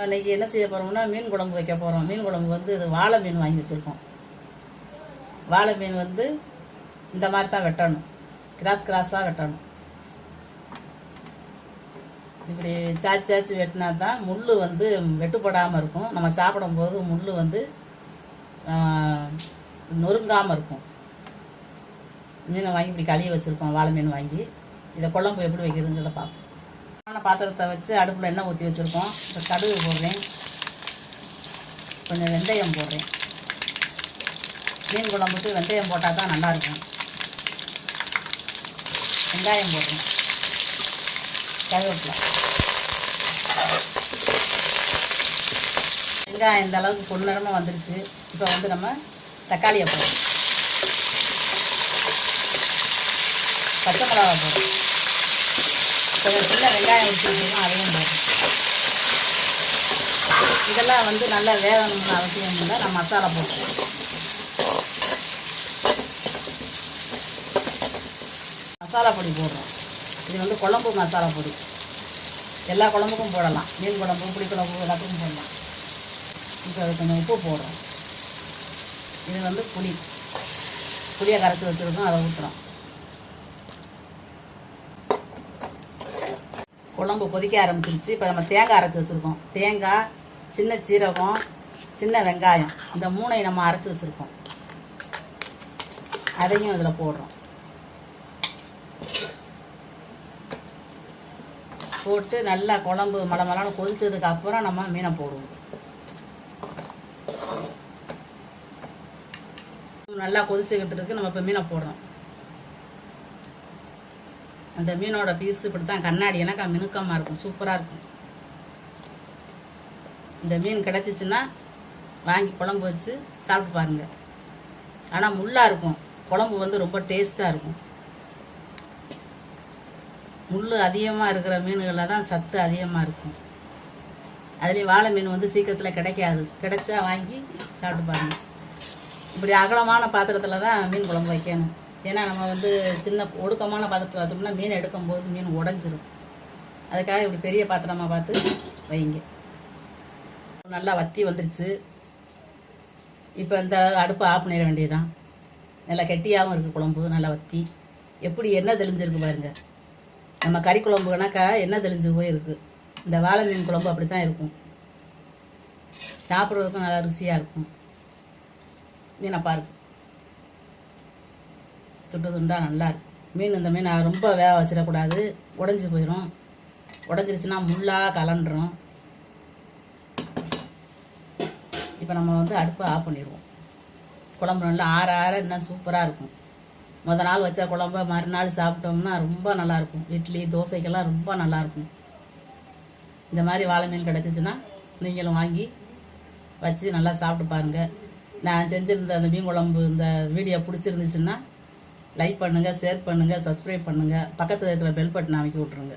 நம்ம என்ன செய்ய போகிறோம்னா மீன் குழம்பு வைக்க போகிறோம் மீன் குழம்பு வந்து இது வாழை மீன் வாங்கி வச்சுருக்கோம். வாழை மீன் வந்து இந்த மாதிரி தான் வெட்டணும். கிராஸ் கிராஸாக வெட்டணும். இப்படி சாய்ச்சி சாய்ச்சி வெட்டினா தான் முள் வந்து வெட்டுப்படாமல் இருக்கும். நம்ம சாப்பிடும்போது முள் வந்து நொறுங்காமல் இருக்கும். மீனை வாங்கி இப்படி கழுவி வச்சுருக்கோம் வாழை மீன் வாங்கி. இதை குழம்பு எப்படி வைக்கிறதுங்கிறத பார்ப்போம். பாத்திரத்தை வச்சு அடுப்பில் எண்ணெய் ஊற்றி வச்சுருக்கோம். இப்போ கடுகு போடுறேன். கொஞ்சம் வெந்தயம் போடுறேன். மீன் குழம்புக்கு வெந்தயம் போட்டால் தான் நல்லாயிருக்கும். வெங்காயம் போடுறேன். கருவேப்பிலை. வெங்காயம் இந்த அளவுக்கு பொன்னிறமாக வந்துருச்சு. இப்போ வந்து நம்ம தக்காளியை போடுறோம். பச்சை மிளகா போடுறோம். கொஞ்சம் சின்ன வெங்காயம் வச்சுருக்கோம் அதையும் போடுறோம் இதெல்லாம் வந்து நல்லா வேகணும்னு அவசியம் இல்லை. நான் மசாலா போட்டுருவோம் மசாலா பொடி போடுறோம். இது வந்து குழம்பு மசாலா பொடி. எல்லா குழம்புக்கும் போடலாம். மீன் குழம்பு புளி குழம்பு எல்லாத்துக்கும் போடலாம். இப்போ அது கொஞ்சம் உப்பு போடுறோம். இது வந்து புளி. புளியை கரைச்சி வச்சுருக்கோம். அதை ஊற்றுறோம் குழம்பு கொதிக்க ஆரம்பிச்சிருச்சு. இப்போ நம்ம தேங்காய் அரைச்சி வச்சுருக்கோம். தேங்காய் சின்ன சீரகம் சின்ன வெங்காயம். இந்த மூணையும் நம்ம அரைச்சி வச்சுருக்கோம். அதையும் இதில் போடுறோம். போட்டு நல்லா குழம்பு மலை மலான்னு கொதிச்சதுக்கு அப்புறம் நம்ம மீனை போடுவோம். நல்லா கொதிச்சுக்கிட்டு இருக்கு. நம்ம இப்போ மீனை போடுறோம். அந்த மீனோட பீஸ் இப்படி தான் கண்ணாடி எனக்கா மினுக்கமாக இருக்கும் சூப்பராக இருக்கும். இந்த மீன் கிடச்சிச்சின்னா வாங்கி குழம்பு வச்சு சாப்பிட்டு பாருங்க. ஆனால் முள்ளாக இருக்கும். குழம்பு வந்து ரொம்ப டேஸ்ட்டாக இருக்கும். முள் அதிகமாக இருக்கிற மீன்களில் தான் சத்து அதிகமாக இருக்கும். அதுலேயும் வாழை மீன் வந்து சீக்கிரத்தில் கிடைக்காது. கிடைச்சா வாங்கி சாப்பிட்டு பாருங்க. இப்படி அகலமான பாத்திரத்தில் தான் மீன் குழம்பு வைக்கணும். ஏன்னா நம்ம வந்து சின்ன ஒடுக்கமான பாத்திரத்தில் வச்சோம்னா மீன் எடுக்கும்போது மீன் உடஞ்சிரும். அதுக்காக இப்படி பெரிய பாத்திரமாக பார்த்து வைங்க. நல்லா வத்தி வந்துருச்சு. இப்போ இந்த அடுப்பை ஆஃப் பண்ணிட வேண்டியதுதான். நல்லா கெட்டியாகவும் இருக்குது குழம்பு நல்லா வத்தி. எப்படி என்ன தெளிஞ்சிருக்கு பாருங்கள் நம்ம கறி குழம்புனாக்கா என்ன தெளிஞ்சு போயிருக்கு. இந்த வாழை மீன் குழம்பு அப்படி தான் இருக்கும். சாப்பிட்றதுக்கும் நல்லா ருசியாக இருக்கும். மீனை பாருங்கள் துண்டு துண்டாக நல்லா மீன் இந்த மீனை ரொம்ப வேக வச்சிடக்கூடாது. உடஞ்சி போயிடும் உடஞ்சிருச்சுன்னா முள்ளாக கலண்டுரும் இப்போ நம்ம வந்து அடுப்பை ஆஃப் பண்ணிடுவோம். குழம்பு நல்லா ஆற ஆற இன்னும் சூப்பராக இருக்கும். முத நாள் வச்ச குழம்ப மறுநாள் சாப்பிட்டோம்னா ரொம்ப நல்லாயிருக்கும் இட்லி தோசைக்கெல்லாம் ரொம்ப நல்லாயிருக்கும் இந்த மாதிரி வாழை மீன் கிடச்சிச்சின்னா நீங்களும் வாங்கி வச்சு நல்லா சாப்பிட்டு பாருங்கள் நான் செஞ்சுருந்த அந்த மீன் குழம்பு இந்த வீடியோ பிடிச்சிருந்துச்சுன்னா லைக் பண்ணுங்கள் ஷேர் பண்ணுங்கள் சப்ஸ்கிரைப் பண்ணுங்கள் பக்கத்தில் இருக்கிற பெல் பட்டன் அமைக்கி விட்ருங்க